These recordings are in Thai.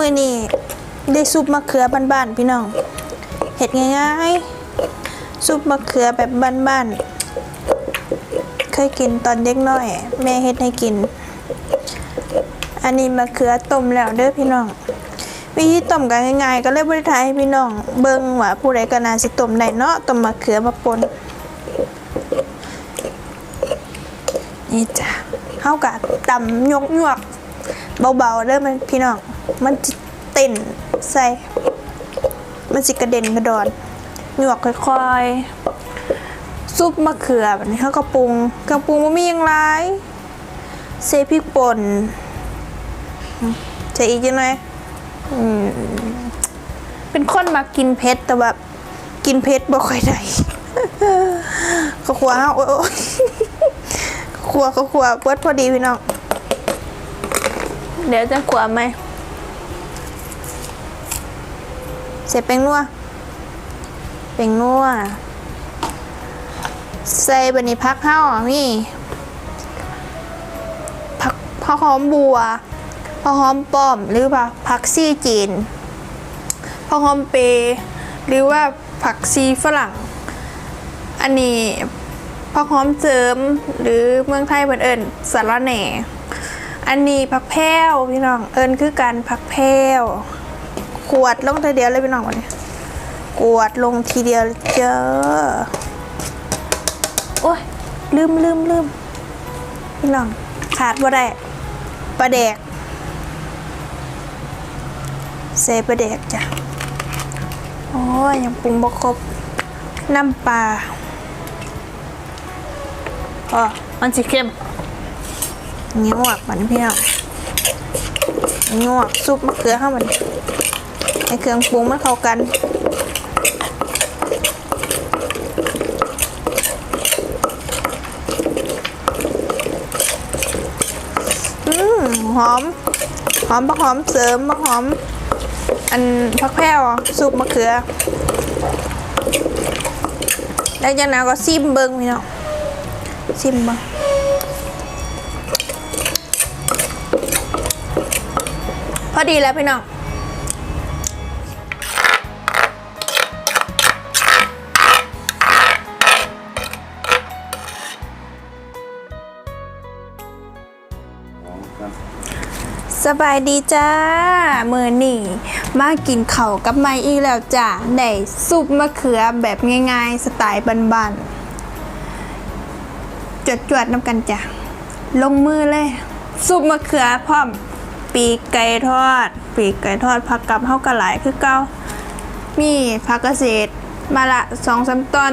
มือนี่ได้ซุปมะเขือบ้านๆพี่น้องเห็ดง่ายๆซุปมะเขือแบบบ้านๆเคยกินตอนเด็กน้อย แม่เฮ็ดให้กิน อันนี้มะเขือต้มแล้วเด้อพี่น้องวิธีต้มกันง่ายๆ ก็เลยบริทายให้พี่น้อง เบิ่งว่าผู้ใดก็น่าสิต้มได้เนาะต้มมะเขือมาปนนี่จ้ะเฮากะตำยกยวกเบาๆเด้อมันพี่น้อง มันสิเต้นใส่ มันสิกระเด็นกระดอนหยวกค่อยๆ ซุปมะเขือแบบนี้เขาก็ปรุงกระปรุงมันมีอย่างไรเซพริกป่นใส่อีกจังไงเป็นคนมากินเผ็ดแต่แบบกินเผ็ดบ่ค่อยได้เขาขวาโอ้ยโอ้ยขวเขาขวเปิดพอดีพี่น้อง เดี๋ยวจะขวไหม เสร็จเป็นนัวเป็นนัวใส่บันนี้พักข้าวนี่ผักผักหอมบัวผักหอมป้อมหรือว่าผักซี่จีนผักหอมเป หรือว่าผักซีฝรั่ง อันนี้ผักหอมเจิมหรือเมืองไทยเพิ่นเอิญสาระแหน่ อันนี้ผักแพรวพี่น้องเอิญคือการผักแพรว กวดลงทีเดียวเลยพี่น้องวันนี้กวดลงทีเดียวเจอโอ้ยลืมลืมลืมพี่น้องขาดว่าได้ปลาแดกเซปลาแดกจ้ะโอ้ยยังปรุงบกครบน้ำปลาอ๋อมันสิเข้มงวกมันพี่น้องงวกซุปมะเขือข้าวมัน ให้เครื่องปรุงมันเข้ากันอืมหอม หอมผักหอมเสริมผักหอม อันผักแพรวซุปมะเขือ แล้วจากนั้นก็ซิมเบิ้งพี่น้องซิมบิ้งพอดีแล้วพี่น้อง บายดีจ้ามือนี่มากินเข่ากับไม้อีกแล้วจ้าได้ซุปมะเขือแบบง่ายๆ สไตล์บ้านๆจดจวดๆน้ำกันจ้ะลงมือเลย ซุปมะเขือพร้อม ปีกไก่ทอด ปีกไก่ทอดผักกับเฮากระหลายคือเก้า มีผักเกษตรมาละสองสามตอน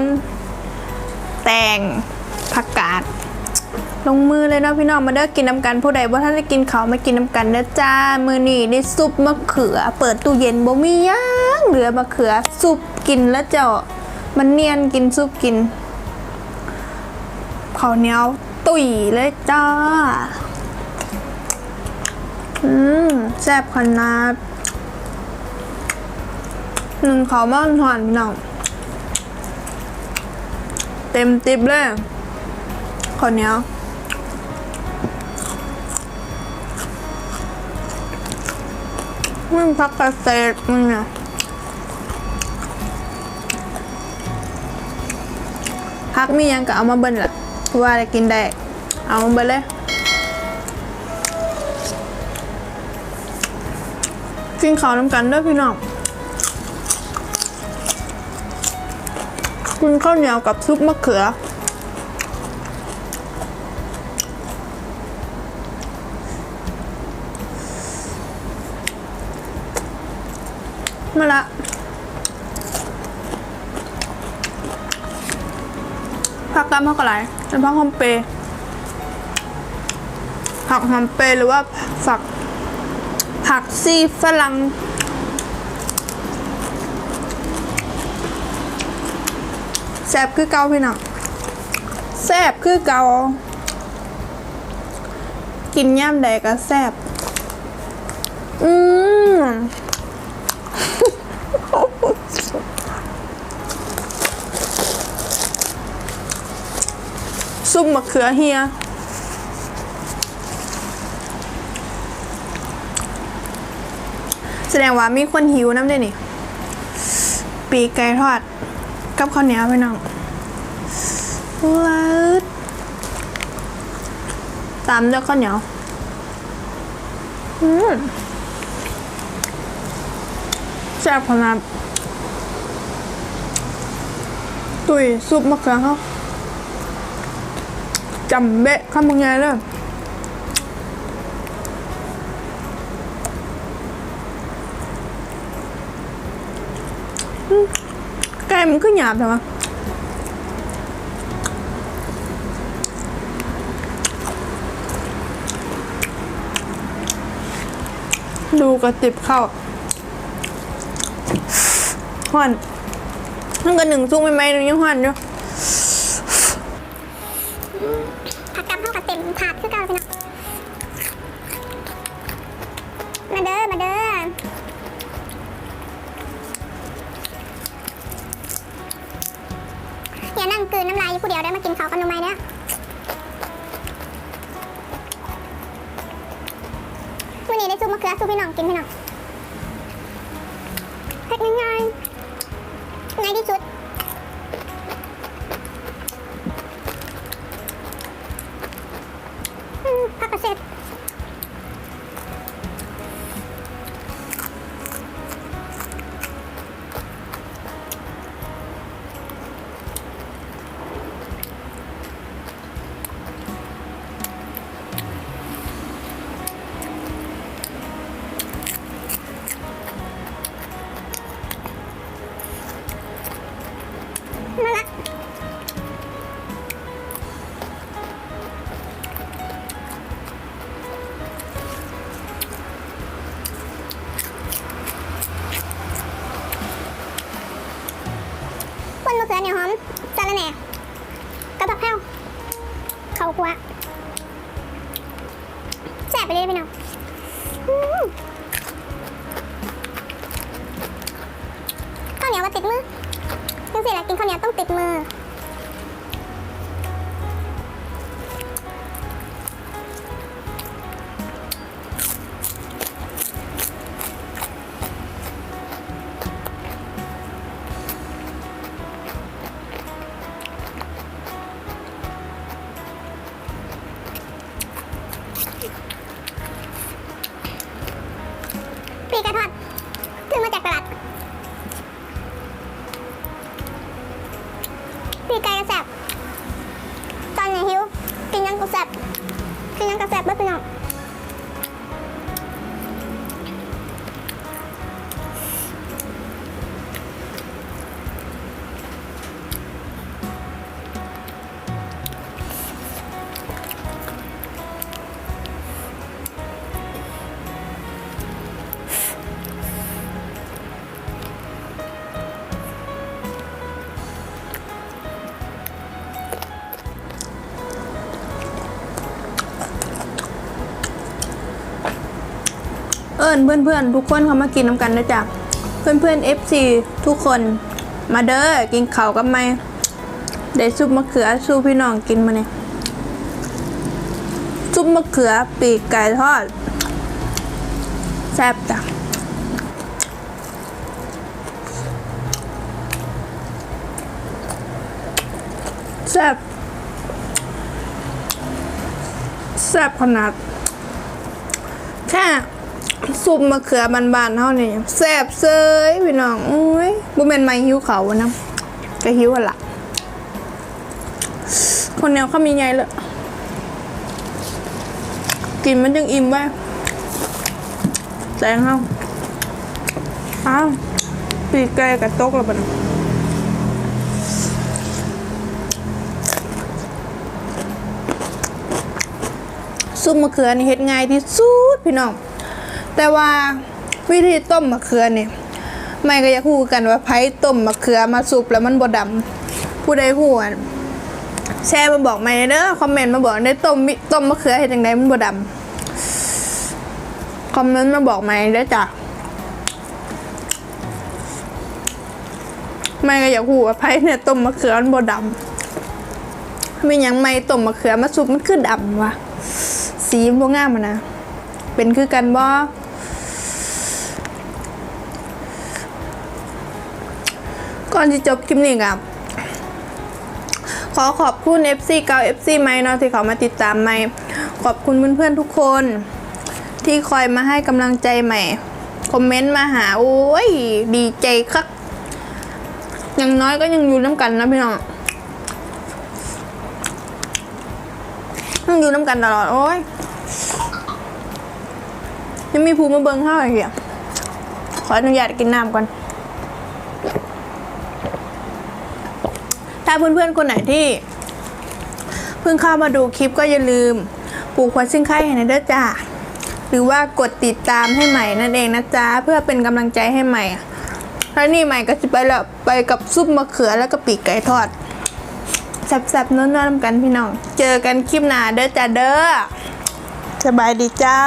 แตงผักกาด ลงมือเลยเนาะพี่น้องมาเด้อกินน้ำกันผู้ใดว่าท่านได้กินเขามากินน้ำกันเด้อจ้ามือนี่ได้ซุปมะเขือ เปิดตู้เย็นบ่มีย่างเหลือมะเขือซุปกินแล้วเจ้ามันเนียนกินซุปกินข้าวเหนียวตุ๋ยเลยจ้าอืมแซ่บขนาดหนึ่งเขาบ้านหอนพี่น้องเต็มติบเลยข้าวเหนียว มันพักกษตรมันเนี่ยพักมียังก็เอามาเบิ้ลแหละว่าได้กินได้เอามาเบิ้ลเลยกินข้าวน้ำกันด้วยพี่น้องกินข้าวเหนียวกับซุปมะเขือ มาละผักกำผักอะไรเป็นผักหอมเปย์ผักหอมเปย์หรือว่าผักผักซีฝรั่งแซบคือเกาพี่น้องแซบคือเกากินย่ำใดก็แซบอืม ซุปมะเขือเฮียแสดงว่ามีคนหิวน้ำด้วยนี่ ปีกไก่ทอด กับข้าวเหนียวพี่น้องว้าตามด้วยข้าวเหนียวอืมแซ่บขนาดตุยซุปมะเขือเขา จำเบะข้ามมึงไงเลยอืมไก่มันก็หยาบแต่ว่าดูกระติบเข้าหอนนั่นก็หนึ่งซุ้งไม่ไหมหนึ่งยังหอนอยู่ กำเข้ากับเต็มถาดคือเก่าพี่น้องมาเด้อมาเด้ออย่านั่งกืนน้ำลายอยู่ผู้เดียวได้มากินข้ากันหน่อยไหมเนี่ยวันนี้ได้ซุปมะเขือซุปพี่น้องกินพี่น้องเฮ็ดง่ายๆง่ายที่สุด มาละปนมะเขือเนี่ยหอมสาระแหน่กระเพราแพ้วเขาวคั่วแซ่บไปเลยพี่น้องข้าวเหนียวมาติดมือ จังสิแหละกินข้าวเหนียวต้องติดมือ ปีกไก่กระแสบตอนนี้หิวกินยังกระแสบกินยังกระแสบเบ้อพี่น้อ งเอิญเพื่อนๆทุกคนเขามากินน้ำกันนะจ๊ะเพื่อนๆ FC ทุกคนมาเด้อกินเข้ากับไม่ได้ซุปมะเขือสู้พี่น้องกินมาเนี่ยซุปมะเขือปีกไก่ทอดแซ่บจ้ะแซ่บแซ่บขนาดแค่ ซุปมะเขือบานๆเท่านี้แซ่บเซยพี่น้องอุ้ยบุเป็นไม้หิวเขาวะนะก็หิวอะละคนแนวเขามีไงเลยกินมันยังอิ่มไว้แสงเฮาอ้าวปีกไก่กับโต๊กแล้วบันซุปมะเขือนี่เฮ็ดง่ายที่สุดพี่น้อง แต่ว่าวิธีต้มมะเขือเนี่ยไม่ก็อยากคู่กันว่าไผต้มมะเขือมาสุปแล้วมันบ่ดำผู้ใดฮู้อะแชร์มาบอกไมาเด้อคอมเมนต์มาบอกได้ต้มมิต้มมะเขือเฮ็ดจังไดมันบ่ดำคอมเมนต์มาบอกไมาเด้อจ้ะไม่ก็อยากฮู้ว่าไผเนี่ยต้มมะเขือมันบ่ดำมียังไม่ต้มมะเขือมาสุปมันคือดำวะสีมันบ่งามนะเป็นคือกันบ่ ก่อนที่จบคลิปนี้ครับขอขอบคุณ FC เก่า FC ใหม่เนาะที่เขามาติดตามใหม่ ขอบคุณเพื่อนๆทุกคน ที่คอยมาให้กำลังใจใหม่ คอมเมนต์มาหา โอ้ย ดีใจคักอยังน้อยก็ยังอยู่น้ำกันนะพี่น้องยังอยู่น้ำกันตลอด โอ้ยยังมีภูมิมาเบิงเข้าอีกอะขออนุญาตกินน้ำก่อน ถ้าเพื่อนๆคนไหนที่ เพิ่งเข้ามาดูคลิปก็อย่าลืมปลูกควันซิ่งไข่ให้นะเด้อจ้าหรือว่ากดติดตามให้ใหม่นั่นเองนะจ๊ะเพื่อเป็นกำลังใจให้ใหม่แล้วนี่ใหม่ก็จะไปล้วไปกับซุปมะเขือแล้วก็ปีกไก่ทอดแซ่บๆนัวๆนำกันพี่น้อง เจอกันคลิปหน้าเด้อจ้าเด้อสบายดีจ้า